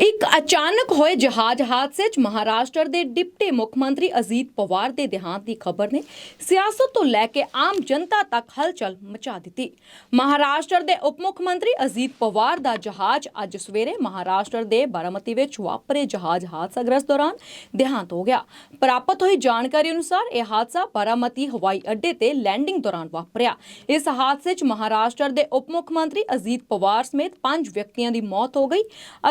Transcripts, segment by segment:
ਇੱਕ ਅਚਾਨਕ ਹੋਏ ਜਹਾਜ਼ ਹਾਦਸੇ 'ਚ ਮਹਾਰਾਸ਼ਟਰ ਦੇ ਡਿਪਟੀ ਮੁੱਖ ਮੰਤਰੀ ਅਜੀਤ ਪਵਾਰ ਦੇ ਦੇਹਾਂਤ ਦੀ ਖਬਰ ਨੇ ਸਿਆਸਤ ਤੋਂ ਲੈ ਕੇ ਆਮ ਜਨਤਾ ਤੱਕ ਹਲਚਲ ਮਚਾ ਦਿੱਤੀ। ਮਹਾਰਾਸ਼ਟਰ ਦੇ ਉਪ ਮੁੱਖ ਮੰਤਰੀ ਅਜੀਤ ਪਵਾਰ ਦਾ ਜਹਾਜ਼ ਅੱਜ ਸਵੇਰੇ ਮਹਾਰਾਸ਼ਟਰ ਦੇ ਬਾਰਾਮਤੀ ਵਿੱਚ ਵਾਪਰੇ ਜਹਾਜ਼ ਹਾਦਸਾਗ੍ਰਸਤ ਦੌਰਾਨ ਦੇਹਾਂਤ ਹੋ ਗਿਆ। ਪ੍ਰਾਪਤ ਹੋਈ ਜਾਣਕਾਰੀ ਅਨੁਸਾਰ ਇਹ ਹਾਦਸਾ ਬਾਰਾਮਤੀ ਹਵਾਈ ਅੱਡੇ ਤੇ ਲੈਂਡਿੰਗ ਦੌਰਾਨ ਵਾਪਰਿਆ। ਇਸ ਹਾਦਸੇ 'ਚ ਮਹਾਰਾਸ਼ਟਰ ਦੇ ਉਪ ਮੁੱਖ ਮੰਤਰੀ ਅਜੀਤ ਪਵਾਰ ਸਮੇਤ ਪੰਜ ਵਿਅਕਤੀਆਂ ਦੀ ਮੌਤ ਹੋ ਗਈ।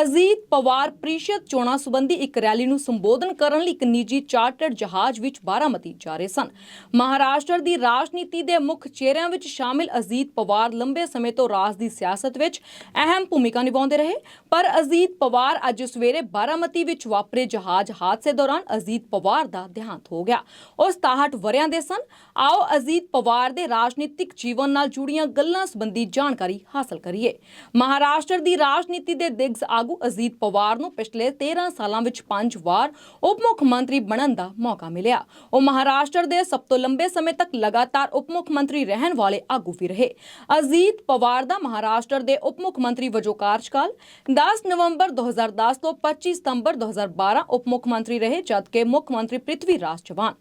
ਅਜੀਤ ਪਵਾਰ ਪ੍ਰੀਸ਼ਦ ਚੋਣਾਂ ਸੰਬੰਧੀ ਇੱਕ ਰੈਲੀ ਨੂੰ ਸੰਬੋਧਨ ਕਰਨ ਲਈ ਇੱਕ ਨਿੱਜੀ ਚਾਰਟਰਡ ਜਹਾਜ਼ ਵਿੱਚ ਬਾਰਾਮਤੀ ਜਾ ਰਹੇ ਸਨ। ਮਹਾਰਾਸ਼ਟਰ ਦੀ ਰਾਜਨੀਤੀ ਦੇ ਮੁੱਖ ਚਿਹਰਿਆਂ ਵਿੱਚ ਸ਼ਾਮਿਲ ਅਜੀਤ ਪਵਾਰ ਲੰਬੇ ਸਮੇਂ ਤੋਂ ਰਾਜ ਦੀ ਸਿਆਸਤ ਵਿੱਚ ਅਹਿਮ ਭੂਮਿਕਾ ਨਿਭਾਉਂਦੇ ਰਹੇ। ਪਰ ਅਜੀਤ ਪਵਾਰ ਅੱਜ ਸਵੇਰੇ ਬਾਰਾਮਤੀ ਵਿੱਚ ਵਾਪਰੇ ਜਹਾਜ਼ ਹਾਦਸੇ ਦੌਰਾਨ ਅਜੀਤ ਪਵਾਰ ਦਾ ਦੇਹਾਂਤ ਹੋ ਗਿਆ। ਉਹ 67 ਵਰਿਆਂ ਦੇ ਸਨ। ਆਓ ਅਜੀਤ ਪਵਾਰ ਦੇ ਰਾਜਨੀਤਿਕ ਜੀਵਨ ਨਾਲ ਜੁੜੀਆਂ ਗੱਲਾਂ ਸੰਬੰਧੀ ਜਾਣਕਾਰੀ ਹਾਸਲ ਕਰੀਏ। ਮਹਾਰਾਸ਼ਟਰ ਦੀ ਰਾਜਨੀਤੀ ਦੇ ਦਿਗਜ ਆਗੂ ਅਜੀਤ ਪਵਾਰ ਨੂੰ ਪਿਛਲੇ 13 ਸਾਲਾਂ ਵਿੱਚ ਪੰਜ ਵਾਰ ਉਪ ਮੁੱਖ ਮੰਤਰੀ ਬਣਨ ਦਾ ਮੌਕਾ ਮਿਲਿਆ। ਉਹ ਮਹਾਰਾਸ਼ਟਰ ਦੇ ਸਭ ਤੋਂ ਲੰਬੇ ਸਮੇਂ ਤੱਕ ਲਗਾਤਾਰ ਉਪ ਮੁੱਖ ਮੰਤਰੀ ਰਹਿਣ ਵਾਲੇ ਆਗੂ ਵੀ ਰਹੇ। ਅਜੀਤ ਪਵਾਰ ਦਾ ਮਹਾਰਾਸ਼ਟਰ ਦੇ ਉਪ ਮੁੱਖ ਮੰਤਰੀ ਵਜੋਂ ਕਾਰਜਕਾਲ 10 ਨਵੰਬਰ 2010 ਤੋਂ 25 ਸਤੰਬਰ 2012 ਉਪ ਮੁੱਖ ਮੰਤਰੀ ਰਹੇ, ਜਦਕਿ ਮੁੱਖ ਮੰਤਰੀ ਪ੍ਰਿਥਵੀ ਰਾਜ ਚੌਹਾਨ।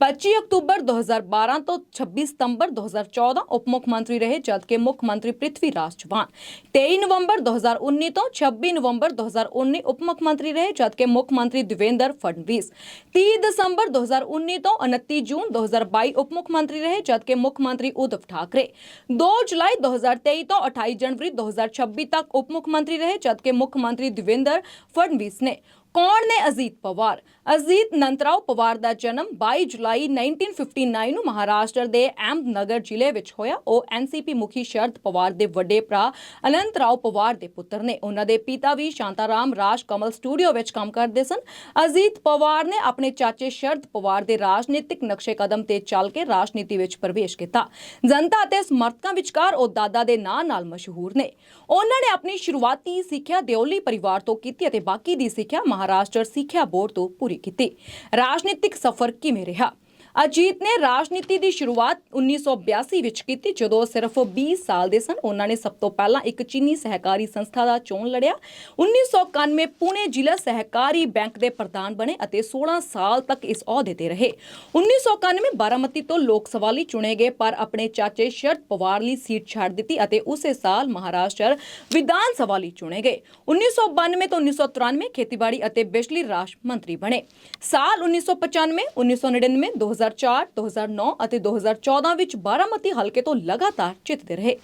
25 ਅਕਤੂਬਰ 2012 ਤੋਂ 26 ਸਤੰਬਰ 2014 ਉਪ ਮੁੱਖ ਮੰਤਰੀ ਰਹੇ, ਜਦਕਿ ਮੁੱਖ ਮੰਤਰੀ ਪ੍ਰਿਥਵੀ ਰਾਜ ਚੌਹਾਨ। 23 ਨਵੰਬਰ 2019 ਤੋਂ 26 ਨਵੰਬਰ 2019 ਉਪ ਮੁੱਖ ਮੰਤਰੀ ਰਹੇ ਜਦਕਿ ਮੁੱਖ ਮੰਤਰੀ ਦੇਵੇਂਦਰ ਫਡਨਵੀਸ 30 ਦਸੰਬਰ 2019 ਤੋਂ 29 ਜੂਨ 2022 ਉਪ ਮੁੱਖ ਮੰਤਰੀ ਰਹੇ ਜਦਕਿ ਮੁੱਖ ਮੰਤਰੀ ਉਧਵ ਠਾਕਰੇ 2 ਜੁਲਾਈ 2023 ਤੋਂ 28 ਜਨਵਰੀ 2026 ਤੱਕ ਉਪ ਮੁੱਖ ਮੰਤਰੀ ਰਹੇ ਜਦਕਿ ਮੁੱਖ ਮੰਤਰੀ ਦੇਵੇਂਦਰ ਫਡਨਵੀਸ ਨੇ ਕੌਣ ਨੇ ਅਜੀਤ ਪਵਾਰ? ਅਜੀਤ ਨੰਤਰਾਓ ਪਵਾਰ ਦਾ ਜਨਮ 22 ਜੁਲਾਈ 1959 ਨੂੰ ਮਹਾਰਾਸ਼ਟਰ ਦੇ ਅਹਿਮਦਨਗਰ ਜ਼ਿਲ੍ਹੇ ਵਿੱਚ ਹੋਇਆ। ਉਹ ਐਨਸੀਪੀ ਮੁਖੀ ਸ਼ਰਦ ਪਵਾਰ ਦੇ ਵੱਡੇ ਭਰਾ ਅਨੰਤਰਾਓ ਪਵਾਰ ਦੇ ਪੁੱਤਰ ਨੇ। ਉਹਨਾਂ ਦੇ ਪਿਤਾ ਵੀ ਸ਼ਾਂਤਾਰਾਮ ਰਾਜ ਕਮਲ ਸਟੂਡੀਓ ਵਿੱਚ ਕੰਮ ਕਰਦੇ ਸਨ। ਅਜੀਤ ਪਵਾਰ ਨੇ ਆਪਣੇ ਚਾਚੇ ਸ਼ਰਦ ਪਵਾਰ ਦੇ ਰਾਜਨੀਤਿਕ ਨਕਸ਼ੇ ਕਦਮ ਤੇ ਚੱਲ ਕੇ ਰਾਜਨੀਤੀ ਵਿੱਚ ਪ੍ਰਵੇਸ਼ ਕੀਤਾ। ਜਨਤਾ ਅਤੇ ਸਮਰਥਕਾਂ ਵਿਚਕਾਰ ਉਹ ਦਾਦਾ ਦੇ ਨਾਂ ਨਾਲ ਮਸ਼ਹੂਰ ਨੇ। ਉਹਨਾਂ ਨੇ ਆਪਣੀ ਸ਼ੁਰੂਆਤੀ ਸਿੱਖਿਆ ਦਿਓਲੀ ਪਰਿਵਾਰ ਤੋਂ ਕੀਤੀ ਅਤੇ ਬਾਕੀ ਦੀ ਸਿੱਖਿਆ ਮਹਾਰਾਸ਼ਟਰ ਸਿੱਖਿਆ ਬੋਰਡ ਤੋਂ ਪੂਰੀ ਕੀਤੀ। ਰਾਜਨੀਤਿਕ ਸਫ਼ਰ ਕਿਵੇਂ ਰਿਹਾ? ਅਜੀਤ ਨੇ ਰਾਜਨੀਤੀ ਦੀ ਸ਼ੁਰੂਆਤ 1982 ਵਿੱਚ ਕੀਤੀ, ਜਦੋਂ ਸਿਰਫ 20 ਸਾਲ ਦੇ ਸਨ। ਉਹਨਾਂ ਨੇ ਸਭ ਤੋਂ ਪਹਿਲਾਂ ਇੱਕ ਚੀਨੀ ਸਹਿਕਾਰੀ ਸੰਸਥਾ ਦਾ ਚੋਣ ਲੜਿਆ। 1991 ਪੁਣੇ ਜ਼ਿਲ੍ਹਾ ਸਹਿਕਾਰੀ ਬੈਂਕ ਦੇ ਪ੍ਰਧਾਨ ਬਣੇ ਅਤੇ 16 ਸਾਲ ਤੱਕ ਇਸ ਅਹੁਦੇ ਤੇ ਰਹੇ। 1991 ਬਾਰਾਮਤੀ ਤੋਂ ਲੋਕ ਸਭਾ ਲਈ ਚੁਣੇ ਗਏ, ਪਰ ਆਪਣੇ ਚਾਚੇ ਸ਼ਰਦ ਪਵਾਰ ਲਈ ਸੀਟ ਛੱਡ ਦਿੱਤੀ ਅਤੇ ਉਸੇ ਸਾਲ ਮਹਾਰਾਸ਼ਟਰ ਵਿਧਾਨ ਸਭਾ ਲਈ ਚੁਣੇ ਗਏ। 1992 ਤੋਂ 1993 ਖੇਤੀਬਾੜੀ ਅਤੇ ਬਿਜਲੀ ਰਾਜ ਮੰਤਰੀ ਬਣੇ। ਸਾਲ 1995 1999 2004 2009 ਅਤੇ 2014 ਵਿੱਚ ਬਾਰਾਮਤੀ ਹਲਕੇ ਤੋਂ ਲਗਾਤਾਰ ਜਿੱਤਦੇ ਰਹੇ।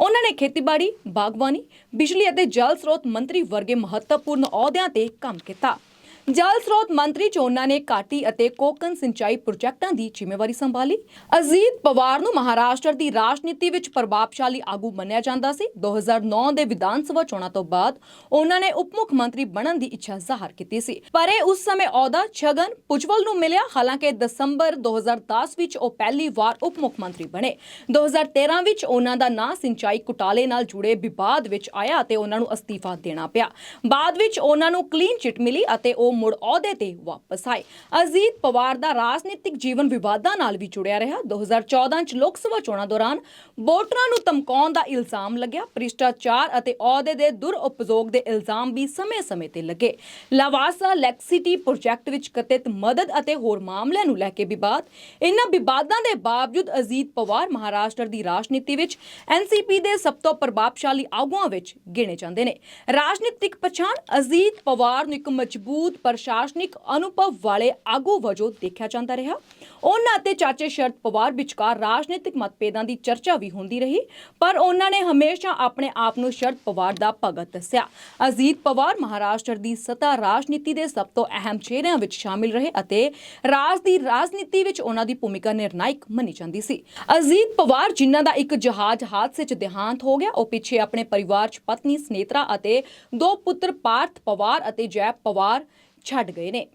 ਉਹਨਾਂ ਨੇ ਖੇਤੀਬਾੜੀ, ਬਾਗਬਾਨੀ, ਬਿਜਲੀ ਅਤੇ ਜਲ ਸਰੋਤ ਮੰਤਰੀ ਵਰਗੇ ਮਹੱਤਵਪੂਰਨ ਅਹੁਦਿਆਂ ਤੇ ਕੰਮ ਕੀਤਾ। ਜਲ ਸਰੋਤ ਮੰਤਰੀ ਚ ਨੇ ਘਾਟੀ ਅਤੇ ਕੋਕਨ ਸਿੰਚਾਈ ਪ੍ਰੋਜੈਕਟਾਂ ਦੀ ਜ਼ਿੰਮੇਵਾਰੀ ਸੰਭਾਲੀ। ਅਜੀਤ ਪਵਾਰ ਨੂੰ ਮਹਾਰਾਸ਼ਟਰ ਦੀ ਰਾਜਨੀਤੀ ਵਿੱਚ ਪ੍ਰਭਾਵਸ਼ਾਲੀ ਆਗੂ ਮੰਨਿਆ ਜਾਂਦਾ ਸੀ। 2009 ਦੇ ਵਿਧਾਨ ਸਭਾ ਚੋਣਾਂ ਤੋਂ ਬਾਅਦ ਉਹਨਾਂ ਨੇ ਉਪ ਮੁੱਖ ਮੰਤਰੀ ਬਣਨ ਦੀ ਇੱਛਾ ਜ਼ਾਹਰ ਕੀਤੀ ਸੀ। ਪਰ ਇਹ ਉਸ ਸਮੇਂ ਅਹੁਦਾ ਛਗਨ ਪੁਜਵਲ ਨੂੰ ਮਿਲਿਆ। ਹਾਲਾਂਕਿ ਦਸੰਬਰ 2010 ਵਿੱਚ ਉਹ ਪਹਿਲੀ ਵਾਰ ਉਪ ਮੁੱਖ ਮੰਤਰੀ ਬਣੇ। 2013 ਵਿੱਚ ਉਹਨਾਂ ਦਾ ਨਾਂ ਸਿੰਚਾਈ ਘੁਟਾਲੇ ਨਾਲ ਜੁੜੇ ਵਿਵਾਦ ਵਿੱਚ ਆਇਆ ਅਤੇ ਉਹਨਾਂ ਨੂੰ ਅਸਤੀਫਾ ਦੇਣਾ ਪਿਆ। ਬਾਅਦ ਵਿੱਚ ਉਹਨਾਂ ਨੂੰ ਕਲੀਨ ਚਿੱਟ ਮਿਲੀ ਅਤੇ ਉਹ ਮੁੜ ਅਹੁਦੇ ਤੇ ਵਾਪਸ ਆਏ। ਅਜੀਤ ਪਵਾਰ ਦਾ ਰਾਜਨੀਤਿਕ ਜੀਵਨ ਵਿਵਾਦਾਂ ਨਾਲ ਵੀ ਜੁੜਿਆ ਰਿਹਾ। 2014 ਚ ਲੋਕ ਸਭਾ ਚੋਣਾਂ ਦੌਰਾਨ ਵੋਟਰਾਂ ਨੂੰ ਧਮਕਾਉਣ ਦਾ ਇਲਜ਼ਾਮ ਲੱਗਿਆ। ਭ੍ਰਿਸ਼ਟਾਚਾਰ ਅਤੇ ਅਹੁਦੇ ਦੇ ਦੁਰਉਪਯੋਗ ਦੇ ਇਲਜ਼ਾਮ ਵੀ ਸਮੇਂ-ਸਮੇਂ ਤੇ ਲੱਗੇ। ਲਾਵਾਸਾ ਲੈਕਸਿਟੀ ਪ੍ਰੋਜੈਕਟ ਵਿੱਚ ਕਥਿਤ ਮਦਦ ਅਤੇ ਹੋਰ ਮਾਮਲਿਆਂ ਨੂੰ ਲੈ ਕੇ ਵਿਵਾਦ। ਇਨ੍ਹਾਂ ਵਿਵਾਦਾਂ ਦੇ ਬਾਵਜੂਦ ਅਜੀਤ ਪਵਾਰ ਮਹਾਰਾਸ਼ਟਰ ਦੀ ਰਾਜਨੀਤੀ ਵਿੱਚ ਐਨਸੀਪੀ ਦੇ ਸਭ ਤੋਂ ਪ੍ਰਭਾਵਸ਼ਾਲੀ ਆਗੂਆਂ ਵਿੱਚ ਗਿਣੇ ਜਾਂਦੇ ਨੇ। ਰਾਜਨੀਤਿਕ ਪਛਾਣ ਅਜੀਤ ਪਵਾਰ ਨੂੰ ਇੱਕ ਮਜ਼ਬੂਤ ਪ੍ਰਸ਼ਾਸਨਿਕ ਅਨੁਭਵ ਵਾਲੇ ਆਗੂ ਵਜੋਂ ਦੇਖਿਆ ਜਾਂਦਾ ਰਿਹਾ। ਉਹਨਾਂ ਅਤੇ ਚਾਚੇ ਸ਼ਰਦ ਪਵਾਰ ਵਿਚਕਾਰ ਰਾਜਨੀਤਿਕ ਮਤਭੇਦਾਂ ਦੀ ਚਰਚਾ ਵੀ ਹੁੰਦੀ ਰਹੀ, ਪਰ ਉਹਨਾਂ ਨੇ ਹਮੇਸ਼ਾ ਆਪਣੇ ਆਪ ਨੂੰ ਸ਼ਰਦ ਪਵਾਰ ਦਾ ਭਗਤ ਦੱਸਿਆ। ਅਜੀਤ ਪਵਾਰ ਮਹਾਰਾਸ਼ਟਰ ਦੀ ਸੱਤਾ ਰਾਜਨੀਤੀ ਦੇ ਸਭ ਤੋਂ ਅਹਿਮ ਚਿਹਰਿਆਂ ਵਿੱਚ ਸ਼ਾਮਿਲ ਰਹੇ ਅਤੇ ਰਾਜ ਦੀ ਰਾਜਨੀਤੀ ਵਿੱਚ ਉਹਨਾਂ ਦੀ ਭੂਮਿਕਾ ਨਿਰਣਾਇਕ ਮੰਨੀ ਜਾਂਦੀ ਸੀ। ਅਜੀਤ ਪਵਾਰ ਜਿਨ੍ਹਾਂ ਦਾ ਇੱਕ ਜਹਾਜ਼ ਹਾਦਸੇ 'ਚ ਦੇਹਾਂਤ ਹੋ ਗਿਆ, ਉਹ ਪਿੱਛੇ ਆਪਣੇ ਪਰਿਵਾਰ 'ਚ ਪਤਨੀ, ਸਨੇਤਰਾ ਅਤੇ ਦੋ ਪੁੱਤਰ ਪਾਰਥ ਪਵਾਰ ਅਤੇ ਜੈ ਪਵਾਰ ਛੱਡ ਗਏ ਨੇ।